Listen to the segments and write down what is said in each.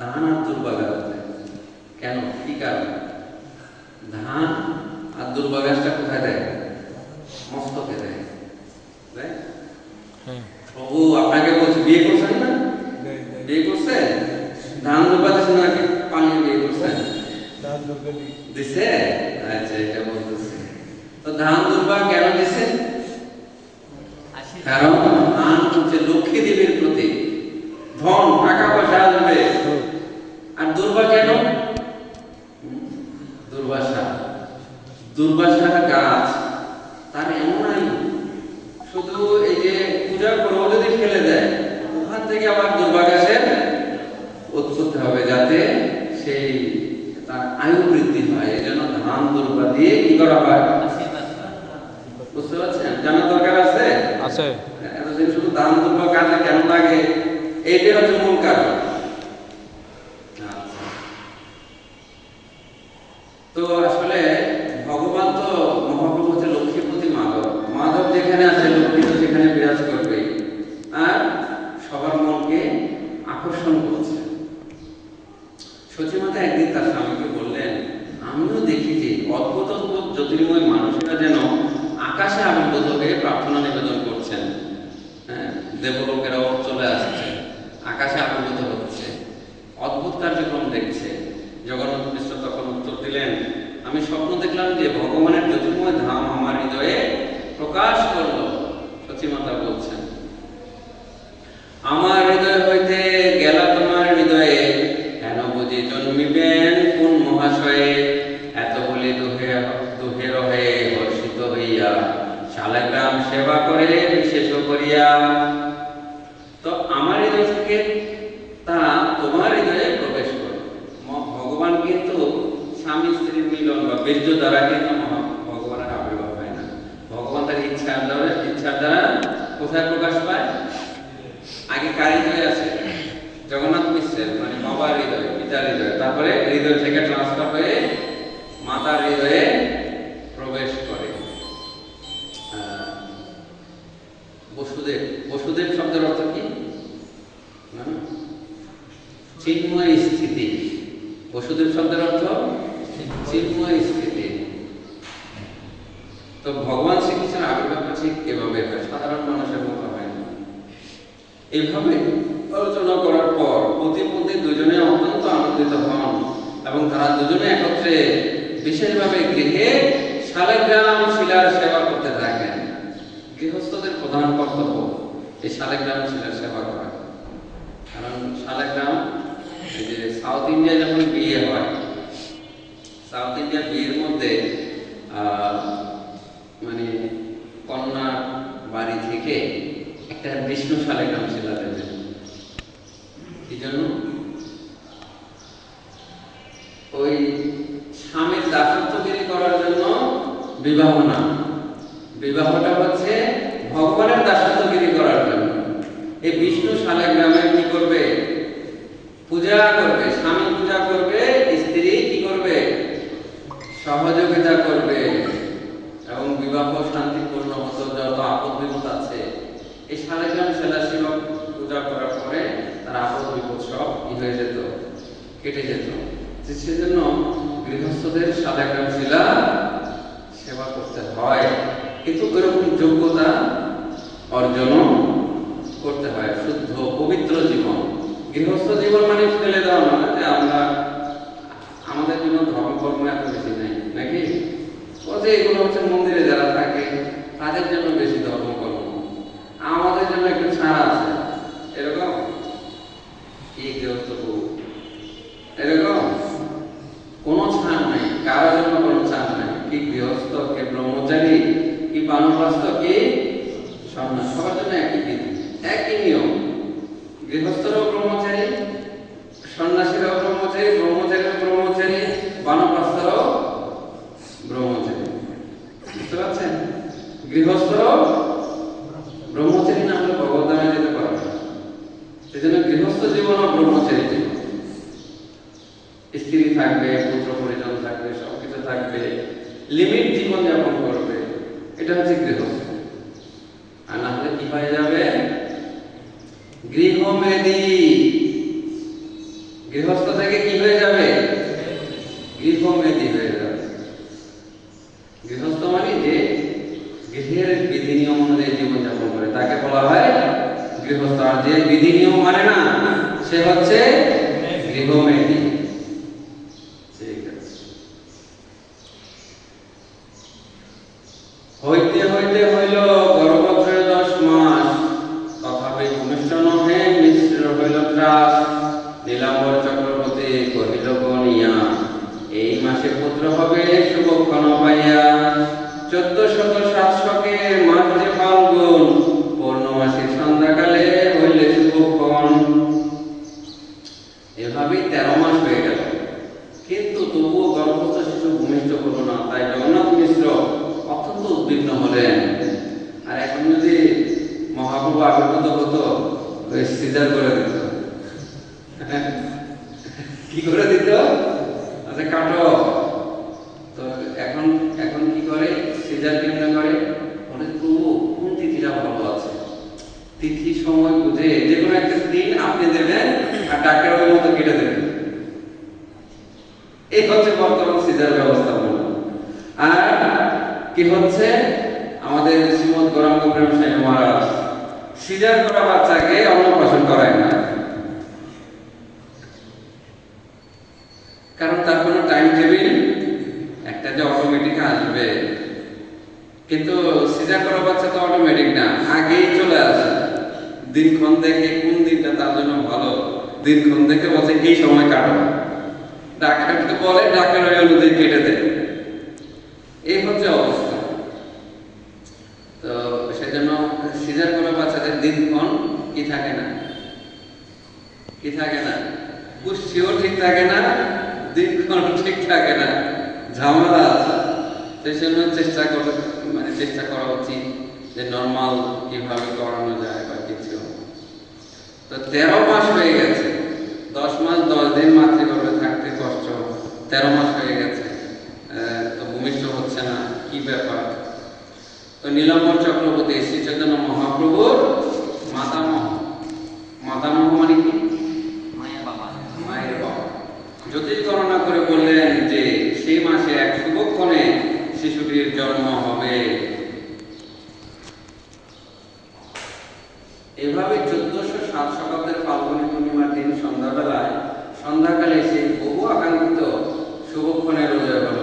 ধান আর দুর্বাঘাস কেন? কি কারণ? ধান আর দুর্বাঘাসটা কোথায় দেয়? মস্তকে দেয়। প্রভু আপনাকে বলছে বিয়ে করছেন না? বিয়ে করছেন? ধান দুর্বা দিচ্ছেন নাকি পানি বিয়ে করছেন? দিছে। আচ্ছা এটা বলতেছে। তো ধান দুর্বা কেন দিছে? কারণ ধান হচ্ছে লক্ষ্মী দেবীর প্রতীক। ধন টাকা পয়সা আর দুর্বা কেন? দুর্বাসা। দুর্বাসা গাছ তার এমন আয়ু শুধু এই যে পূজা করব যদি ফেলে দেয় ওখান থেকে আবার দুর্বা গাছের উৎপত্তি হবে যাতে সেই তার আয়ু বৃদ্ধি হয়। এই জন্য ধান দুর্বা দিয়ে কি করা হয়? বুঝতে পারছেন? জানার দরকার আছে? আছে। এতদিন শুধু দান দুর্বা কাজে কেন লাগে? এইটাই হচ্ছে মূল কারণ আচ্ছা। তো আসলে ভগবান তো মহাপ্রভু হচ্ছে লক্ষ্মীপতি মাধব মাধব যেখানে আছে লক্ষ্মী তো সেখানে বিরাজ করবে আর সবার মনকে আকর্ষণ করছে সচিমাতা একদিন তার স্বামীকে বললেন আমিও দেখেছি অদ্ভুত অদ্ভুত জ্যোতির্ময় মানুষেরা যেন আকাশে আবির্ভূত হয়ে প্রার্থনা নিবেদন করছেন হ্যাঁ দেবলোকেরাও চলে আসছে আকাশে আবির্ভূত হচ্ছে। অদ্ভুত কার্যক্রম দেখছে। জগন্নাথ মিশ্র তখন উত্তর দিলেন, আমি স্বপ্ন দেখলাম যে ভগবানের জ্যোতির্ময় ধাম আমার হৃদয়ে প্রকাশ করল সচিমাতা বলছেন। আমার হৃদয় হইতে গেল তোমার হৃদয়ে, কেন বুঝি জন্মিবেন কোন মহাশয়ে? এত বলে দুহে দুহে রহে হর্ষিত হইয়া, শালাগ্রাম সেবা করে বিশেষ করিয়া তো আমার হৃদয় থেকে তারা তোমার হৃদয়ে প্রবেশ করে ম- ভগবান কিন্তু স্বামী স্ত্রীর মিলন বা বীর্য দ্বারা কিন্তু মহা- ভগবানের আবির্ভাব হয় না ভগবান তার ইচ্ছার দ্বারা ইচ্ছার দ্বারা কোথায় প্রকাশ পায়? আগে কার হৃদয়ে আছে জগন্নাথ মিশ্রের মানে বাবার হৃদয়, পিতার হৃদয়। তারপরে হৃদয় থেকে ট্রান্সফার হয়ে মাতার হৃদয়ে প্রবেশ করে আহ, বসুদেব বসুদেব শব্দের অর্থ কি না? চিন্ময় স্থিতি বসুদেব শব্দের অর্থ চিন্ময় স্থিতি তো ভগবান শ্রীকৃষ্ণের আবির্ভাব ঠিক এভাবে হয় সাধারণ মানুষের মতো হয় না এইভাবে আলোচনা করার পর প্রতিপন্থী দুজনে অত্যন্ত আনন্দিত হন এবং তারা দুজনে একত্রে বিশেষভাবে গৃহে শালেগ্রাম শিলার সেবা করতে থাকেন গৃহস্থদের প্রধান কর্তব্য এই শালেগ্রাম শিলার সেবা করা কারণ শালেগ্রাম এই যে সাউথ ইন্ডিয়া যখন বিয়ে হয়, সাউথ ইন্ডিয়া বিয়ের মধ্যে মানে কন্যা বাড়ি থেকে একটা বিষ্ণু শালেগ্রাম শিলা দেবে। কি জন্য? ওই স্বামীর দাসত্বগিরি করার জন্য বিবাহ না বিবাহটা হচ্ছে ভগবানের দাসত্বগিরি করার জন্য এই বিষ্ণু শালেগ্রামে কি করবে পূজা করবে স্বামী পূজা করবে স্ত্রী কি করবে সহযোগিতা করবে এবং বিবাহ শান্তিপূর্ণ হতো যত আপদ বিপদ আছে এই শালেগ্রাম সেলা শিবা পূজা করার পরে তার আপদ বিপদ কি হয়ে যেত, কেটে যেত। যে সেজন্য গৃহস্থদের শালেগ্রাম শিলা সেবা করতে হয়। কিন্তু ওইরকম যোগ্যতা অর্জনও করতে হয়, শুদ্ধ, পবিত্র জীবন। গৃহস্থ জীবন মানে ফেলে দেওয়া না যে আমরা, আমাদের জন্য ধর্মকর্ম এত বেশি নেই, নাকি? ও যে এগুলো হচ্ছে মন্দিরে যারা থাকে, তাদের জন্য বেশি ধর্মকর্ম। আমাদের জন্য একটু ছাড় আছে, এরকম? কি গৃহস্থ বউ? এরকম কোনো ছাড় নাই কারোর জন্য কোনো ছাড় নাই, কি গৃহস্থ, কে ব্রহ্মচারী, কি বানপ্রস্থ কি সন্ন্যাস, সবার জন্য একই বিধি একই নিয়ম। গৃহস্থরাও ব্রহ্মচারী, সন্ন্যাসীরাও ব্রহ্মচারী, ব্রহ্মচারীরাও ব্রহ্মচারী বানপ্রস্থরাও ব্রহ্মচারী। বুঝতে পারছেন? গৃহস্থরাও মরে না সে হচ্ছে গৃহমেদি ওই করে দিত। কি করে দিত? আচ্ছা কাটো। তো এখন এখন কি করে? করে। কোন তিথিটা ভালো আছে। তিথি সময় বুঝে, যে কোনো একটা দিন আপনি দেবেন আর ডাক্তারের মতো কেটে দেবেন। এই হচ্ছে বর্তমান সিজার ব্যবস্থাপনা। আর কি হচ্ছে? আমাদের শ্রীমদ গৌরাঙ্গ প্রেম সাহেব মহারাজ সিজার করা বাচ্চাকে অন্নপ্রাশন করায় না। কারণ তার কোনো টাইম টেবিল একটা যে অটোমেটিক আসবে। কিন্তু সিজার করা বাচ্চা তো অটোমেটিক না, আগেই চলে আসে। দিনক্ষণ দেখে কোন দিনটা তার জন্য ভালো, দিনক্ষণ দেখে বলছে এই সময় কাটো। তো বলে, ডাক্তার ওই অনুযায়ী কেটে দেয়। এই হচ্ছে অবস্থা। তো সেজন্য সিজার করা কি থাকে না? কি থাকে না? পুষ্টিও ঠিক থাকে না ঠিক থাকে না। ঝামেলা সেই জন্য চেষ্টা করে মানে চেষ্টা করা উচিত যে নর্মাল কীভাবে করানো যায় বা কিছু। তো তেরো মাস হয়ে গেছে। দশ মাস, দশ দিন মাতৃগর্ভে থাকতে কষ্ট। তেরো মাস হয়ে গেছে। তো ভূমিষ্ঠ হচ্ছে না। কি ব্যাপার? তো নীলম্বর চক্রবর্তী শ্রী চৈতন্য মহাপ্রভুর মাতামহ মাতামহ মানে কি মায়া বাবা মায়ের বাবা জ্যোতিষ গণনা করে বললেন যে সেই মাসে এক শুভক্ষণে শিশুটির জন্ম হবে এভাবে চোদ্দশো সাত শতাব্দের ফাল্গুনী পূর্ণিমার দিন সন্ধ্যাবেলায় সন্ধ্যাকালে সেই বহু আকাঙ্ক্ষিত শুভক্ষণের উদয় হল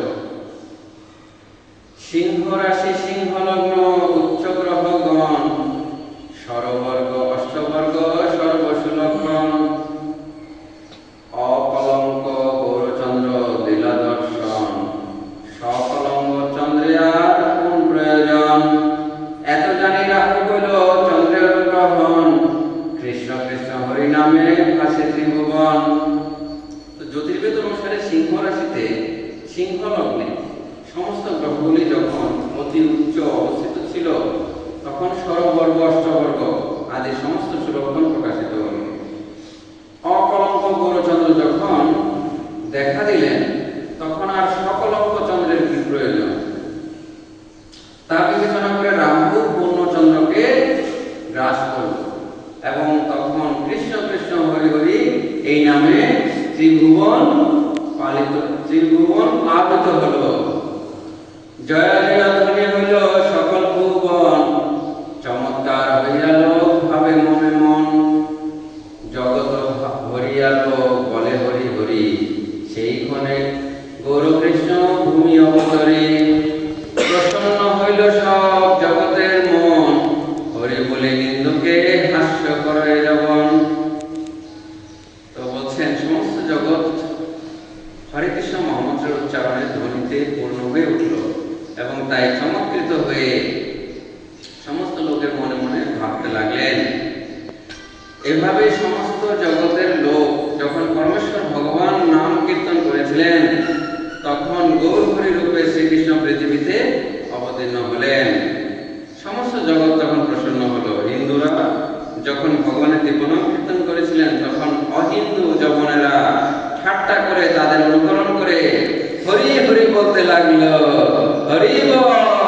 সিংহ রাশি সিংহ লগ্ন উচ্চ গ্রহগণ সরবর্গ অষ্টবর্গ সর্বসুলক্ষণ অকলঙ্ক গৌরচন্দ্র লীলা দর্শন সকলঙ্গ চন্দ্রে আর কোন প্রয়োজন এত জানি রাখো কইল চন্দ্রের গ্রহণ কৃষ্ণ কৃষ্ণ হরি নামে ত্রিভুবন। তো জ্যোতির্বেদ অনুসারে সিংহ রাশিতে সিংহ লগ্নে সমস্ত গ্রহগুলি যখন অতি উচ্চ অবস্থিত ছিল, তখন অষ্টবর্গ আদি সমস্ত সুলক্ষণ প্রকাশিত হল। অকলঙ্ক গৌরচন্দ্র যখন দেখা দিলেন, তখন আর সকলঙ্ক চন্দ্রের কি প্রয়োজন? তা বিবেচনা করে রাহু পূর্ণচন্দ্রকে গ্রাস করল এবং তখন কৃষ্ণ কৃষ্ণ হরি হরি এই নামে ত্রিভুবন পালিত ত্রিভুবন প্লাবিত হলো। জয়া জয় ভগবানের দিব্যনাম কীর্তন করেছিলেন তখন অহিন্দু যবনেরা ঠাট্টা করে তাদের অনুকরণ করে হরি হরি বলতে লাগল হরি বল,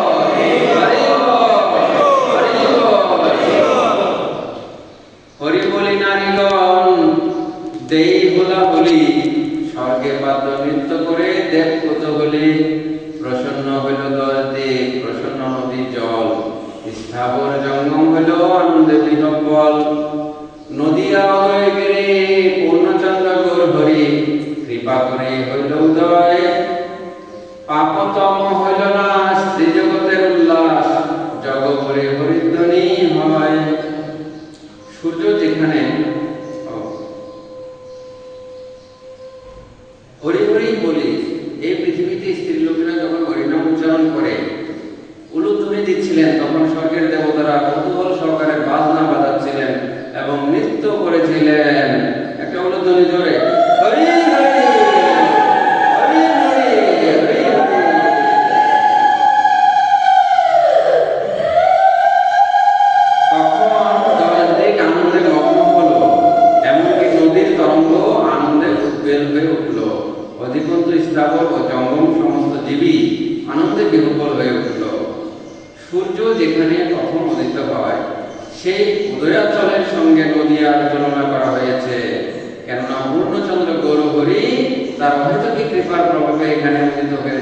rimanere.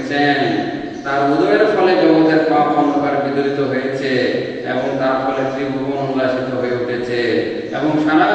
হয়েছেন তার উদয়ের ফলে জগতের পাপ অন্ধকার বিদরিত হয়েছে এবং তার ফলে ত্রিভুবন উল্লাসিত হয়ে উঠেছে এবং সারা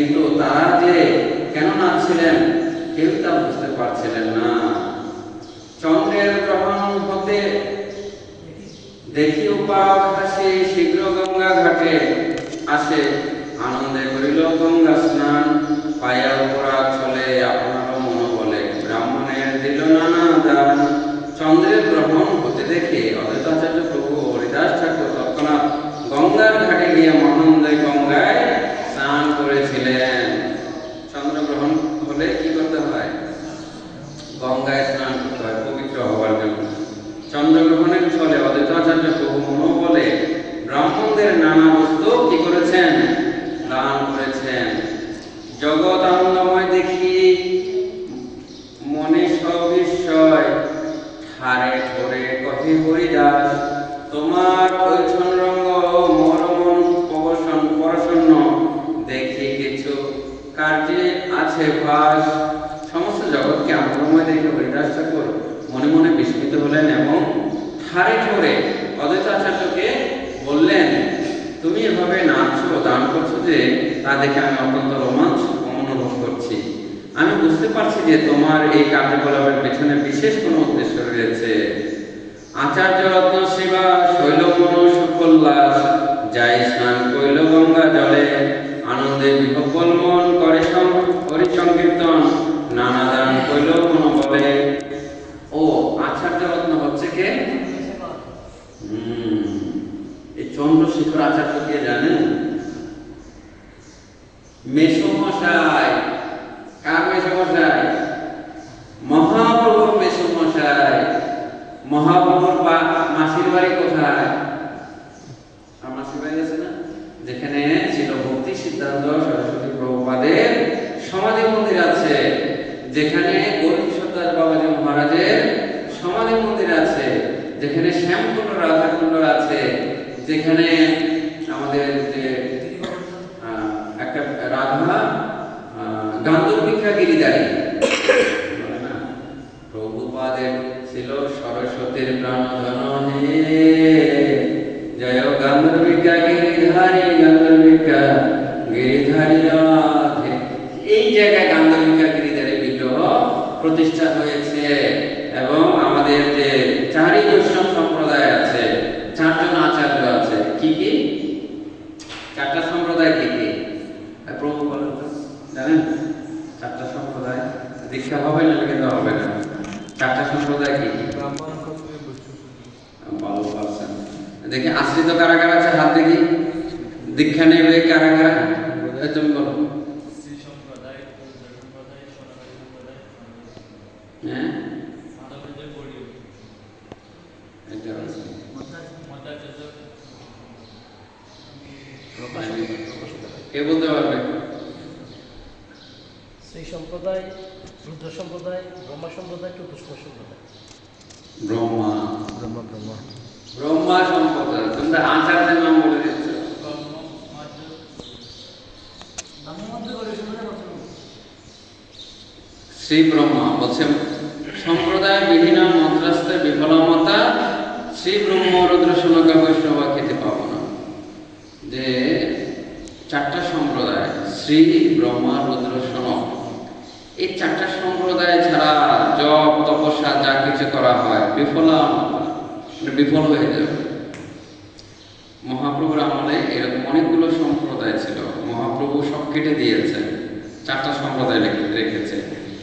কিন্তু তারা যে কেন নাচছিলেন কেউ তা বুঝতে পারছিলেন না। চন্দ্রের গ্রহণ হতে দেখি উপাক হাসি, শীঘ্র গঙ্গা ঘাটে আসে। আনন্দে করিল গঙ্গা স্নান, পায়া উপরাগ চলে আপনার মন বলে ব্রাহ্মণের দিল নানা দান, চন্দ্রের গ্রহণ হতে দেখে অদ্বৈতাচার্য প্রভু হরিদাস ঠাকুর তৎক্ষণাৎ গঙ্গার ঘাটে গিয়ে মহানন্দে গঙ্গায় স্নান করেছিলেন চন্দ্রগ্রহণ হলে কি করতে হয় গঙ্গায় স্নান করতে হয় পবিত্র হওয়ার জন্য চন্দ্রগ্রহণের ফলে অদ্বৈতাচার্য প্রভু মনোবলে ব্রাহ্মণদের নানা বস্তু কি করেছেন? দান করেছেন। জগৎ আনন্দময় দেখি, মনে সবিস্ময় ঠারে ঠোরে কহে হরিদাস, তোমার ঐছন রঙ্গ মোর মন প্রবসন প্রসন্ন, দেখি কিছু কার্যে আছে ভাস। সমস্ত জগৎকে আনন্দময় দেখে হরিদাস ঠাকুর মনে মনে বিস্মিত হলেন এবং ঠারে ঠোরে অদ্বৈত আচার্যকে বললেন তুমি এভাবে নাচছো দান করছ যে তা দেখে আমি অত্যন্ত রোমাঞ্চ অনুভব করছি। আমি বুঝতে পারছি যে তোমার এই কার্যকলাপের পেছনে বিশেষ কোনো উদ্দেশ্য রয়েছে। আচার্য রত্ন সেবা শৈলমন সুকল্লাস যাই স্নান কইল গঙ্গা জলে, আনন্দে বিহ্বল মন করে সং- হরি সংকীর্তন, নানা দান কইল বলে ও, আচার্য রত্ন হচ্ছে কে হুম, এই চন্দ্রশেখর আচার্য কে জানেন? কার মহাপ্রভুর মহাপ্রভুর বা- মাসির বাড়ি কোথায়? আর মাসির বাড়ি আছে না? যেখানে ছিল ভক্তি সিদ্ধান্ত সরস্বতী প্রভুপাদের সমাধি মন্দির আছে। যেখানে গৌরী সর্দার বাবাজি মহারাজের সমাধি মন্দির আছে। যেখানে শ্যামকুণ্ড, রাধাকুণ্ড আছে। যেখানে আমাদের যে একটা রাধা প্রভুপাদের ছিল সরস্বতীর জয় গিরিধারী গিরিধারী রাধে। এই জায়গায় গান্ধর্বিকা গিরিধারী বিগ্রহ প্রতিষ্ঠা হয়েছে। এবং আমাদের যে চারি বৈষ্ণব সম্প্রদায় আছে চারজন আচার্য আছে কি কি চারটা সম্প্রদায় কি কি আর প্রভু বলেন তো জানেন চারটা সম্প্রদায় দীক্ষা হবে না কিন্তু হবে না। চারটা সম্প্রদায় কি? দেখি, আশ্রিত কারাগার আছে হাত দেখি। দীক্ষা নেবে কারাগার তুমি বলো শ্রী সম্প্রদায় পূর্ব সম্প্রদায় সনাতন সম্প্রদায় হ্যাঁ মাধবদের বড়িও এটা আছে। মতাচার্য কে বলতে পারবে সেই সম্প্রদায় রুদ্র সম্প্রদায় ব্রহ্মা সম্প্রদায় চতুষ্প সম্প্রদায় ব্রহ্মা ব্রহ্মা ব্রহ্মা ব্রহ্মা সম্প্রদায় তোমরা আচার্যের নাম বলে দিচ্ছ ব্রহ্ম মাধ্য শ্রী ব্রহ্মা বলছে সম্প্রদায় বিহীন মন্ত্রাস্তে বিফলমতা শ্রী ব্রহ্ম রুদ্র সোনকা বৈষ্ণব খেতে পাবো না যে চারটা সম্প্রদায়, শ্রী ব্রহ্মা, রুদ্র সোনক এই চারটা সম্প্রদায় ছাড়া জপ, তপস্যা যা কিছু করা হয় বিফলমতা মানে বিফল হয়ে যাবে মহাপ্রভুর আমলে এরকম অনেকগুলো সম্প্রদায় ছিল। মহাপ্রভু সব কেটে দিয়েছে চারটা সম্প্রদায় রেখে- রেখেছে।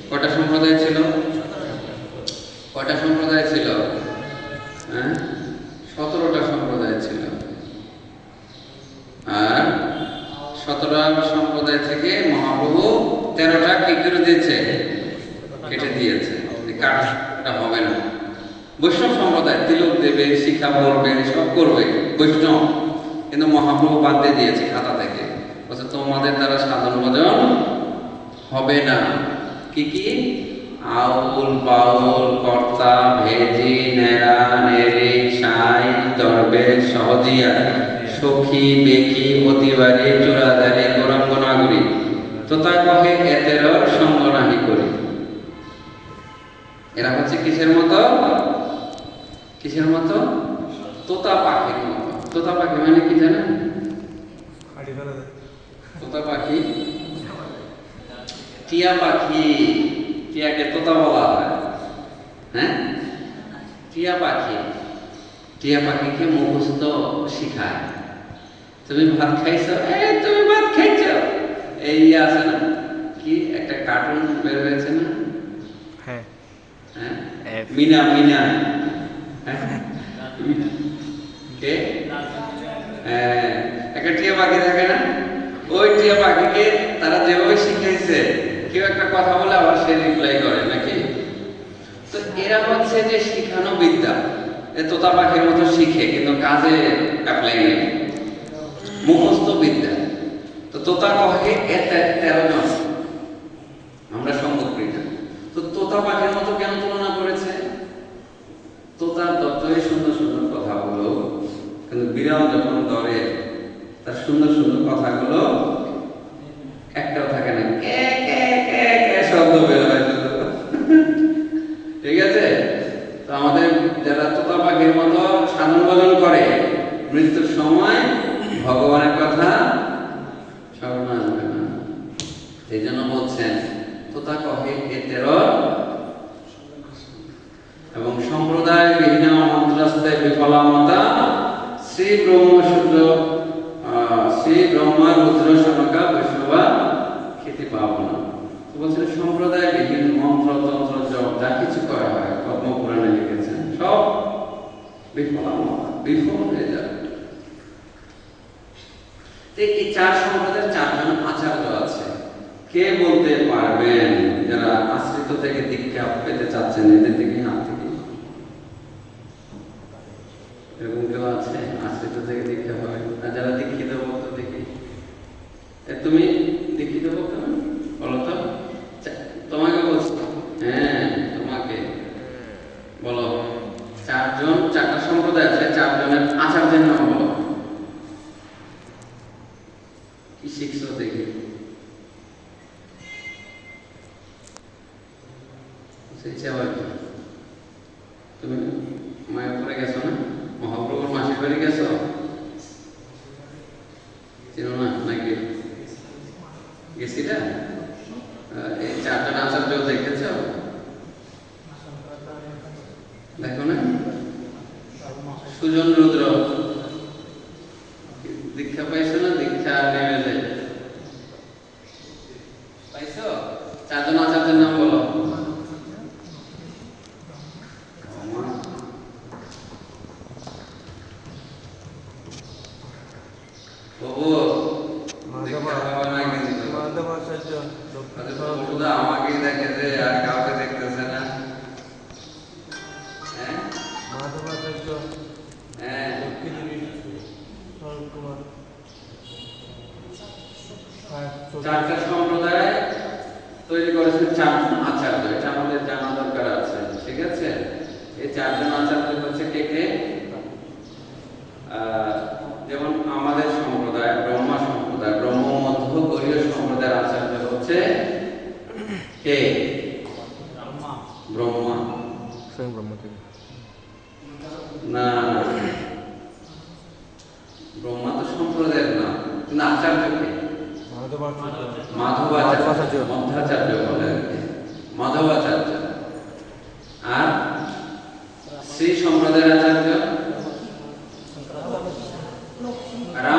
কয়টা সম্প্রদায় ছিল? কয়টা সম্প্রদায় ছিল হ্যাঁ সতেরোটা সম্প্রদায় ছিল আর সতেরোটা সম্প্রদায় থেকে মহাপ্রভু তেরোটা কি দিয়েছে, কেটে দিয়েছে। কাঠটা হবে না। বৈষ্ণব সম্প্রদায়, তিলক দেবে শিক্ষা পড়বে সব করবে, বৈষ্ণব। কিন্তু মহাপ্রভু বাদ দিয়ে দিয়েছে খাতা থেকে। বলছে, তোমাদের দ্বারা সাধন ভজন হবে না। কি কি? আউল বাউল, কর্তা, ভেজি, নেড়া, নেড়ি, সাই, দরবে, সহজিয়া, সখী বেকি অতিবারী, চূড়াদারি, গৌরাঙ্গ, নাগরী। তোতা কহে এতের সঙ্গ নাহি করি। এরা হচ্ছে কিসের মতো? কিসের মতো? তোতা পাখির মতো। তোতা পাখি মানে কি জানেন? তোতা পাখি? টিয়া পাখি। টিয়াকে তোতা বলা হয়। হ্যাঁ? টিয়া পাখি। টিয়া পাখিকে মুখস্থ শিখায়। তুমি ভাত খাইছো? এই তুমি ভাত খাইছো এই আছে না। কি? একটা কার্টুন বের হয়েছে না? হ্যাঁ। হ্যাঁ? মিনা মিনা। হ্যাঁ? কে? হ্যাঁ, একটা টিয়া পাখি থাকে না? ওই টিয়া পাখিকে তারা যেভাবে শিখাইছে কেউ একটা কথা বলে আবার সে রিপ্লাই করে নাকি? তো এরা হচ্ছে যে শিখানো বিদ্যা এ তোতা পাখির মতো শিখে কিন্তু কাজে অ্যাপ্লাই নেই। মুখস্থ বিদ্যা তো তোতা পাখি তেরো জন আমরা সম্মুখীন তো তোতা পাখির মতো কেন তুলনা করেছে? তোতার দপ্তরে সুন্দর সুন্দর কথা বলো কিন্তু বিড়াল যখন ধরে তার সুন্দর সুন্দর কথাগুলো একটাও থাকে না কে কে কে কে শব্দ বের হয় শুধু। ঠিক আছে তো আমাদের যারা তোতা পাখির মতো সাধন ভজন করে মৃত্যুর সময় ভগবানের কথা স্মরণ আসবে না এই জন্য বলছেন তোতা কহে এ তেরো এবং সম্প্রদায় বিভিন্ন মন্ত্রাস্তে বিফলামতা শ্রী ব্রহ্মসূত্র আহ, শ্রী ব্রহ্মা রুদ্র সনকা বৈষ্ণবা খেতে পাবো না তো বলছেন সম্প্রদায় বিভিন্ন মন্ত্র তন্ত্র জপ যা কিছু করা হয় পদ্মপুরাণে লিখেছেন সব বিফলামতা বিফল হয়ে যাবে তো এই চার সম্প্রদায়ের চারজন আচার্য আছে। কে বলতে পারবেন যারা আশ্রিত থেকে দীক্ষা পেতে চাচ্ছেন এদের থেকে হাত থেকে এরকম কেউ আছে? আশ্রিত থেকে দীক্ষা পাবে? আর যারা দীক্ষিত ভক্ত দেখি। তুমি দীক্ষিত ভক্ত না বলো তো চা- তোমাকে বলছি হ্যাঁ তোমাকে বলো চারজন চারটা সম্প্রদায় আছে চারজনের আচার্যের নাম বলো কি শিখছো দেখি শিখছে আবার কি? তুমি মায়াপুরে গেছো না মহাপ্রভুর মাসির বাড়ি গেছো চিনো না নাকি? গেছিলা? এই চারজন আচার্য দেখেছ? দেখো না? সুজন রুদ্র দীক্ষা পাইছো না দীক্ষা নেমে পাইছো চারজন আচার্যের নাম বলো বাবু দীক্ষা হবে না কিন্তু আরে বাবুদা আমাকেই দেখে যে আর কাউকে দেখতেছে না হ্যাঁ হ্যাঁ চারটা সম্প্রদায় তৈরি করেছেন চারজন আচার্য। এটা আমাদের জানা দরকার আছে, ঠিক আছে? এই চারজন আচার্য হচ্ছে কে কে? Para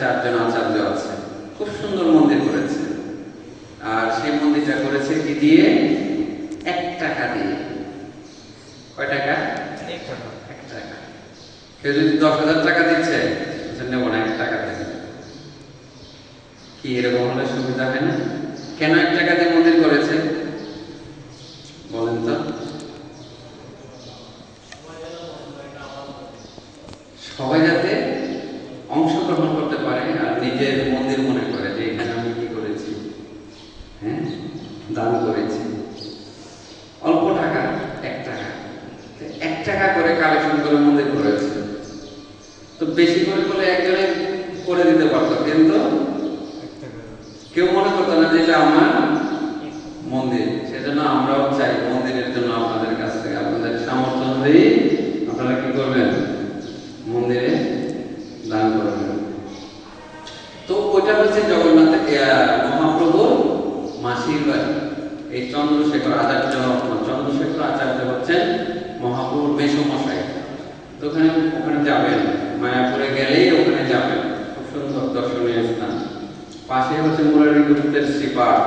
চারজন আচার্য আছে। খুব সুন্দর মন্দির করেছে। আর সেই মন্দিরটা করেছে কি দিয়ে? এক টাকা দিয়ে। কয় টাকা? এক টাকা। কেউ যদি দশ হাজার টাকা দিচ্ছে নেব না এক টাকা দেবে। কি এরকম হলে সুবিধা হয় না কেন এক টাকা দিয়ে মন্দির করেছে বলেন তো সবাই যাতে অংশগ্রহণ করতে পারে আর নিজের মন্দির মনে করে যে এখানে আমি কি করেছি হ্যাঁ দান করেছি অল্প টাকা এক টাকা তো টাকা করে কালেকশন করে মন্দির করেছে তো বেশি করে করলে একজনে করে দিতে পারতো কিন্তু কেউ মনে করতো না যে এটা আমার মন্দির সেজন্য আমরাও চাই মন্দিরের জন্য আপনাদের কাছ থেকে। আপনাদের সামর্থ্য অনুযায়ী আপনারা কি করবেন? মন্দিরে দান করবেন। তো ওইটা হচ্ছে জগন্নাথের আহ, মহাপ্রভুর মাসির বাড়ি। এই চন্দ্রশেখর আচার্য মেসমশাই তো ওখানে ওখানে যাবেন। মায়াপুরে গেলেই ওখানে যাবেন। খুব সুন্দর দর্শনীয় স্থান। পাশে হচ্ছে মুরারি গুরুত্বের শ্রীপাঠ